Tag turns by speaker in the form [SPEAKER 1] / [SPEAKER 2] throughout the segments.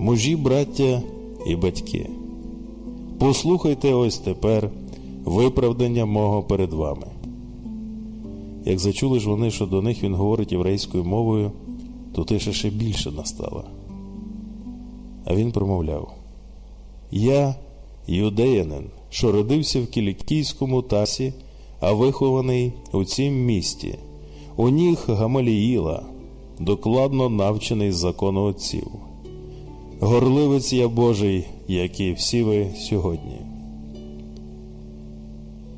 [SPEAKER 1] мужі, браття і батьки, послухайте ось тепер виправдання мого перед вами. Як зачули ж вони, що до них він говорить єврейською мовою, то тиша ще більше настала. А він промовляв: Я, юдеянин, що родився в Кілікійському тасі, а вихований у цім місті, у ніг Гамаліїла, докладно навчений закону отців. Горливець я Божий, як і всі ви сьогодні.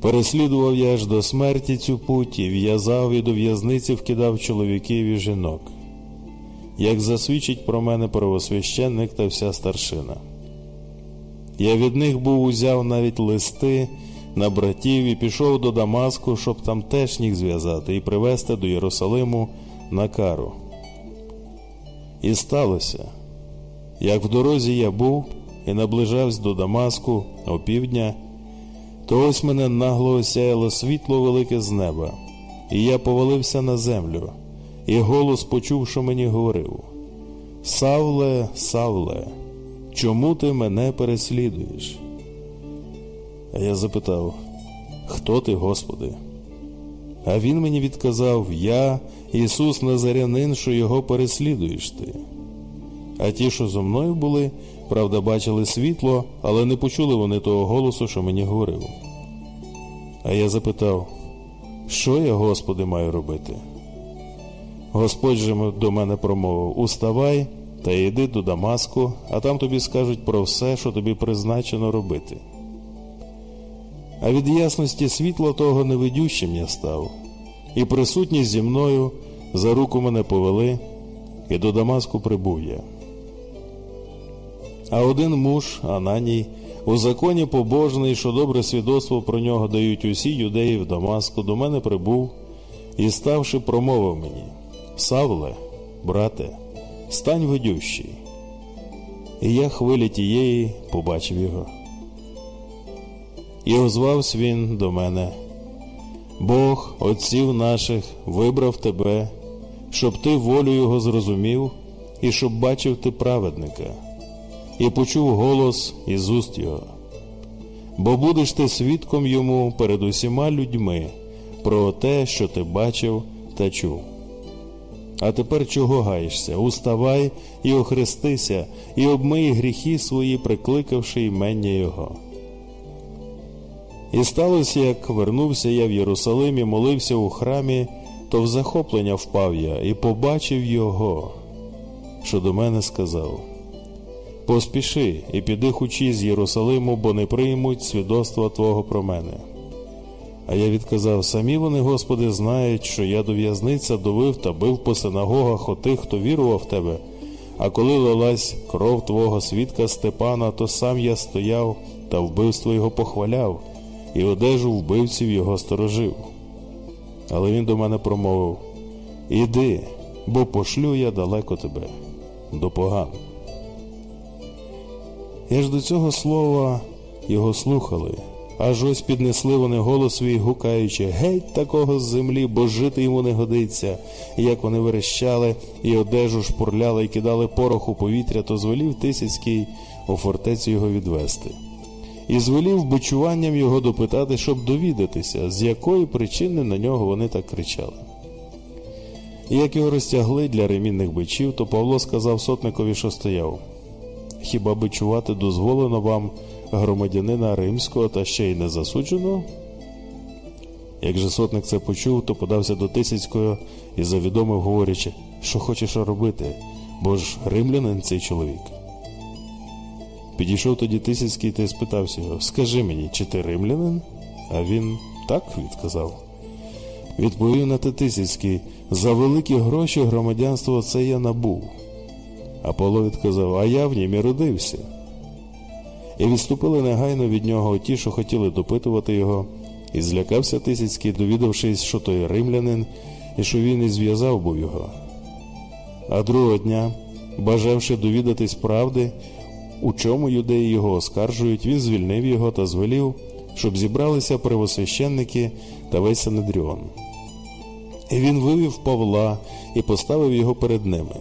[SPEAKER 1] Переслідував я аж до смерті цю путь і в'язав і до в'язниці вкидав чоловіків і жінок, як засвідчить про мене правосвященник та вся старшина. Я від них був узяв навіть листи на братів і пішов до Дамаску, щоб там теж їх зв'язати і привезти до Єрусалиму на кару. І сталося, як в дорозі я був і наближався до Дамаску опівдня, то ось мене нагло осяяло світло велике з неба, і я повалився на землю, і голос почув, що мені говорив: Савле, Савле, чому ти мене переслідуєш? А я запитав, Хто ти, Господи? А він мені відказав: Я, Ісус Назарянин, що його переслідуєш ти. А ті, що зо мною були, правда, бачили світло, але не почули вони того голосу, що мені говорив. А я запитав, що я, Господи, маю робити? Господь же до мене промовив: Уставай та йди до Дамаску, а там тобі скажуть про все, що тобі призначено робити. А від ясності світла того невидющим я став, і присутні зі мною за руку мене повели, і до Дамаску прибув я. А один муж, Ананій, у законі побожний, що добре свідоцтво про нього дають усі юдеї в Дамаску, до мене прибув і, ставши, промовив мені: Савле, брате, стань видющий. І я хвилі тієї побачив його. І озвався він до мене: Бог, отців наших, вибрав тебе, щоб ти волю Його зрозумів, і щоб бачив ти праведника, і почув голос із уст Його. Бо будеш ти свідком йому перед усіма людьми про те, що ти бачив та чув. А тепер чого гаєшся? Уставай і охрестися, і обмий гріхи свої, прикликавши імення Його. І сталося, як вернувся я в Єрусалим і молився у храмі, то в захоплення впав я і побачив його, що до мене сказав: Поспіши і піди хучі з Єрусалиму, бо не приймуть свідоцтва Твого про мене. А я відказав: самі вони, Господи, знають, що я до в'язниця довив та бив по синагогах отих, хто вірував в Тебе. А коли лилась кров Твого свідка Степана, то сам я стояв та вбивство його похваляв і одежу вбивців його сторожив. Але він до мене промовив Іди, бо пошлю я далеко тебе до поган. Я ж до цього слова його слухали, аж ось піднесли вони голос свій, гукаючи геть такого з землі, бо жити йому не годиться. Як вони верещали, і одежу шпурляли, і кидали порох у повітря, то звелів Тисяцький у фортецю його відвести і звелів бичуванням його допитати, щоб довідатися, з якої причини на нього вони так кричали. І як його розтягли для ремінних бичів, то Павло сказав сотникові, що стояв Хіба бичувати дозволено вам громадянина римського та ще й не засудженого? Як же сотник це почув, то подався до Тисяцького і завідомив, говорячи, що хочеш робити, бо ж римлянин цей чоловік. Підійшов тоді Тисяцький та спитався його Скажи мені, чи ти римлянин? А він так відказав. Відповів на те Тисяцький за великі гроші громадянство це я набув. А Павло відказав, а я в нім родився. І відступили негайно від нього ті, що хотіли допитувати його, і злякався Тисяцький, довідавшись, що той римлянин, і що він і зв'язав був його. А другого дня, бажавши довідатись правди, у чому юдеї його оскаржують, він звільнив його та звелів, щоб зібралися первосвященники та весь Санедріон. І він вивів Павла і поставив його перед ними.